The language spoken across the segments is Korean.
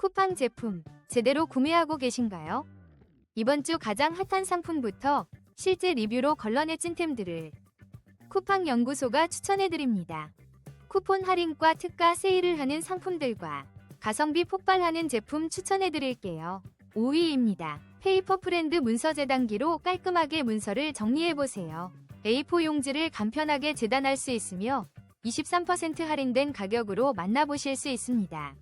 쿠팡 제품 제대로 구매하고 계신가요? 이번 주 가장 핫한 상품부터 실제 리뷰로 걸러내 찐템들을 쿠팡 연구소가 추천해드립니다. 쿠폰 할인과 특가 세일을 하는 상품들과 가성비 폭발하는 제품 추천해드릴게요. 5위입니다. 페이퍼 프렌드 문서 재단기로 깔끔하게 문서를 정리해보세요. A4 용지를 간편하게 재단할 수 있으며 23% 할인된 가격으로 만나보실 수 있습니다.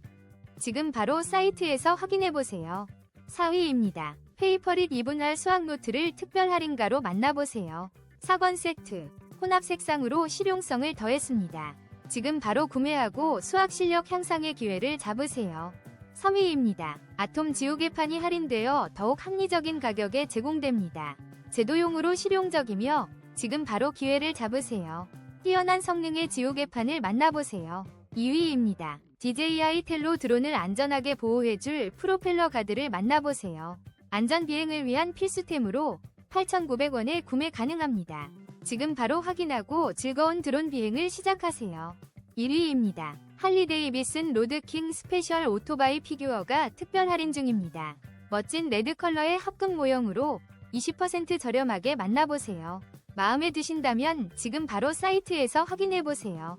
지금 바로 사이트에서 확인해보세요. 4위입니다. 페이퍼릿 2분할 수학 노트를 특별 할인가로 만나보세요. 사권 세트, 혼합 색상으로 실용성을 더했습니다. 지금 바로 구매하고 수학 실력 향상의 기회를 잡으세요. 3위입니다. 아톰 지우개 판이 할인되어 더욱 합리적인 가격에 제공됩니다. 제도용으로 실용적이며 지금 바로 기회를 잡으세요. 뛰어난 성능의 지우개 판을 만나보세요. 2위입니다. DJI 텔로 드론을 안전하게 보호해줄 프로펠러 가드를 만나보세요. 안전 비행을 위한 필수템으로 8,900원에 구매 가능합니다. 지금 바로 확인하고 즐거운 드론 비행을 시작하세요. 1위입니다. 할리 데이비슨 로드킹 스페셜 오토바이 피규어가 특별 할인 중입니다. 멋진 레드 컬러의 합금 모형으로 20% 저렴하게 만나보세요. 마음에 드신다면 지금 바로 사이트에서 확인해보세요.